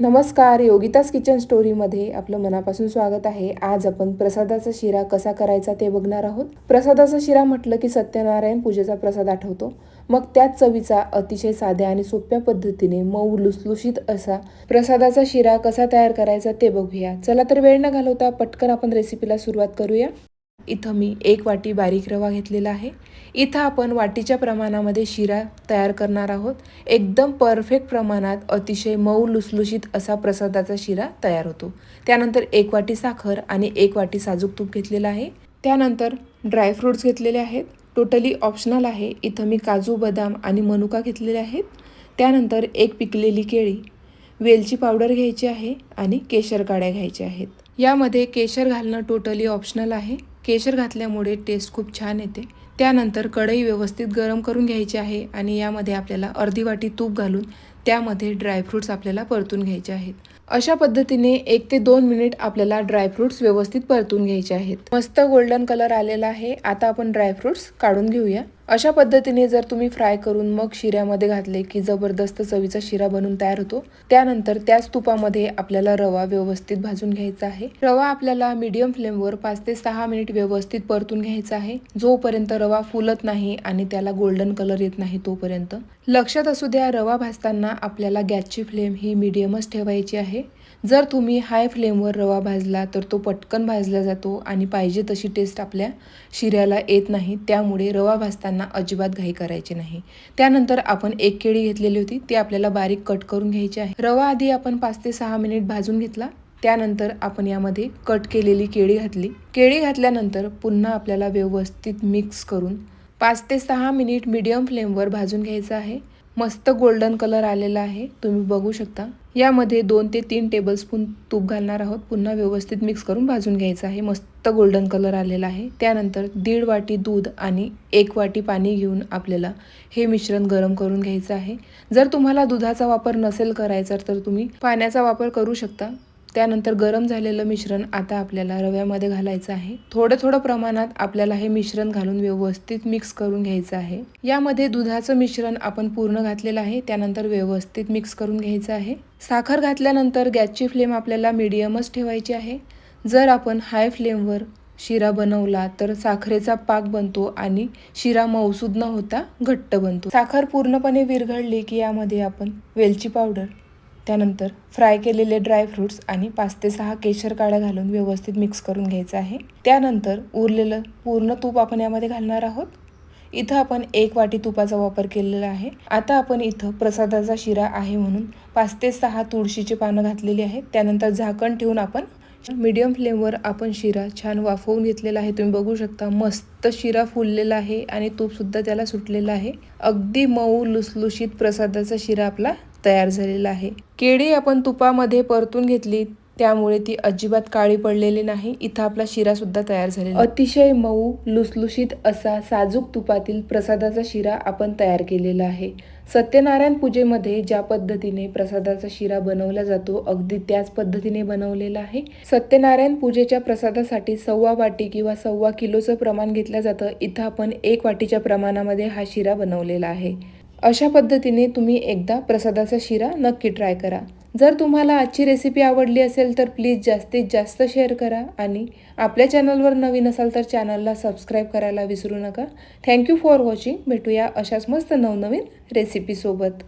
नमस्कार योगितास किचन स्टोरीमध्ये आपलं मनापासून स्वागत आहे. आज आपण प्रसादाचा शिरा कसा करायचा ते बघणार आहोत. प्रसादाचा शिरा म्हटलं की सत्यनारायण पूजेचा प्रसाद आठवतो. मग त्याच चवीचा अतिशय साध्या आणि सोप्या पद्धतीने मऊ लुसलुशीत असा प्रसादाचा शिरा कसा तयार करायचा ते बघूया. चला तर वेळ न घालवता पटकन आपण रेसिपीला सुरुवात करूया. इथं मी एक वाटी बारीक रवा घेतलेला आहे. इथं आपण वाटीच्या प्रमाणामध्ये शिरा तयार करणार आहोत. एकदम परफेक्ट प्रमाणात अतिशय मऊ लुसलुशीत असा प्रसादाचा शिरा तयार होतो. त्यानंतर एक वाटी साखर आणि एक वाटी साजूक तूप घेतलेलं आहे. त्यानंतर ड्रायफ्रूट्स घेतलेले आहेत. टोटली ऑप्शनल आहे. इथं मी काजू बदाम आणि मनुका घेतलेले आहेत. त्यानंतर एक पिकलेली केळी वेलची पावडर घ्यायची आहे आणि केशर काड्या घ्यायच्या आहेत. यामध्ये केशर घालणं टोटली ऑप्शनल आहे. केशर घातल्यामुळे टेस्ट खूप छान येते. त्यानंतर कढई व्यवस्थित गरम करून घ्यायची आहे आणि यामध्ये आपल्याला अर्धी वाटी तूप घालून त्यामध्ये ड्रायफ्रूट्स आपल्याला परतून घ्यायचे आहेत. अशा पद्धतीने एक ते दोन मिनिट आपल्याला ड्रायफ्रुट्स व्यवस्थित परतून घ्यायचे आहेत. मस्त गोल्डन कलर आलेला आहे. आता आपण ड्रायफ्रुट्स काढून घेऊया. अशा पद्धतीने जर तुम्ही फ्राय करून मग शिऱ्यामध्ये घातले की जबरदस्त चवीचा शिरा बनून तयार होतो त्यानंतर त्याच तुपामध्ये आपल्याला रवा व्यवस्थित भाजून घ्यायचा आहे. रवा आपल्याला मीडियम फ्लेमवर पाच ते सहा मिनिट व्यवस्थित परतून घ्यायचा आहे. जोपर्यंत रवा फुलत नाही आणि त्याला गोल्डन कलर येत नाही तोपर्यंत. लक्षात असू द्या रवा भाजताना आपल्याला गॅसची फ्लेम ही मीडियमच ठेवायची आहे. जर तुम्ही हाय फ्लेमवर रवा भाजला तर तो पटकन भाजला जातो आणि पाहिजे तशी टेस्ट आपल्या शिऱ्याला येत नाही. त्यामुळे रवा भाजताना अजिबात घाई करायची नाही. त्यानंतर आपण एक केळी घेतलेली होती ती आपल्याला बारीक कट करून घ्यायची आहे. रवा आधी आपण पाच ते सहा मिनिट भाजून घेतला. त्यानंतर आपण यामध्ये कट केलेली केळी घातली. केळी घातल्यानंतर पुन्हा आपल्याला व्यवस्थित मिक्स करून पाच ते सहा मिनिट मीडियम फ्लेमवर भाजून घ्यायचं आहे. मस्त गोल्डन कलर आलेला आहे. तुम्ही बघू शकता. यामध्ये दोन ते तीन टेबलस्पून तूप घालणार आहोत. पुन्हा व्यवस्थित मिक्स करून भाजून घ्यायचं आहे. मस्त गोल्डन कलर आलेला आहे. त्यानंतर दीड वाटी दूध आणि एक वाटी पाणी घेऊन आपल्याला हे मिश्रण गरम करून घ्यायचं आहे. जर तुम्हाला दुधाचा वापर नसेल करायचा तर तुम्ही पाण्याचा वापर करू शकता. त्यानंतर गरम झालेलं मिश्रण आता आपल्याला रव्यामध्ये घालायचं आहे. थोडं थोडं प्रमाणात आपल्याला हे मिश्रण घालून व्यवस्थित मिक्स करून घ्यायचं आहे. यामध्ये दुधाचं मिश्रण आपण पूर्ण घातलेलं आहे. त्यानंतर व्यवस्थित मिक्स करून घ्यायचं आहे. साखर घातल्यानंतर गॅसची फ्लेम आपल्याला मीडियमच ठेवायची आहे. जर आपण हाय फ्लेमवर शिरा बनवला तर साखरेचा पाक बनतो आणि शिरा मऊसूद न होता घट्ट बनतो. साखर पूर्णपणे विरघळली की यामध्ये आपण वेलची पावडर त्यानंतर फ्राय केलेले ड्रायफ्रुट्स आणि पाच ते सहा केशर काळ्या घालून व्यवस्थित मिक्स करून घ्यायचं आहे. त्यानंतर उरलेलं पूर्ण तूप आपण यामध्ये घालणार आहोत. इथं आपण एक वाटी तुपाचा वापर केलेला आहे. आता आपण इथं प्रसादाचा शिरा आहे म्हणून पाच ते सहा तुळशीची पानं घातलेली आहेत. त्यानंतर झाकण ठेवून आपण मीडियम फ्लेमवर आपण शिरा छान वाफवून घेतलेला आहे. तुम्ही बघू शकता मस्त शिरा फुललेला आहे आणि तूपसुद्धा त्याला सुटलेलं आहे. अगदी मऊ लुसलुशीत प्रसादाचा शिरा आपला तयार झालेला आहे. केळी आपण तुपामध्ये परतून घेतली त्यामुळे ती अजिबात काळी पडलेली नाही. इथं आपला शिरा सुद्धा तयार झालेला अतिशय मऊ लुसलुशीत असा साजूक तुपातील प्रसादाचा शिरा आपण तयार केलेला आहे. सत्यनारायण पूजेमध्ये ज्या पद्धतीने प्रसादाचा शिरा बनवला जातो अगदी त्याच पद्धतीने बनवलेला आहे. सत्यनारायण पूजेच्या प्रसादासाठी सव्वा वाटी किंवा सव्वा किलोचं प्रमाण घेतलं जातं. इथं आपण एक वाटीच्या प्रमाणामध्ये हा शिरा बनवलेला आहे. अशा पद्धतीने तुम्ही एकदा प्रसादाचा शिरा नक्की ट्राय करा. जर तुम्हाला आजची रेसिपी आवडली असेल तर प्लीज जास्तीत जास्त शेअर करा आणि आपल्या चॅनलवर नवीन असाल तर चॅनलला सबस्क्राईब करायला विसरू नका. थँक्यू फॉर वॉचिंग भेटूया अशाच मस्त नवनवीन रेसिपीसोबत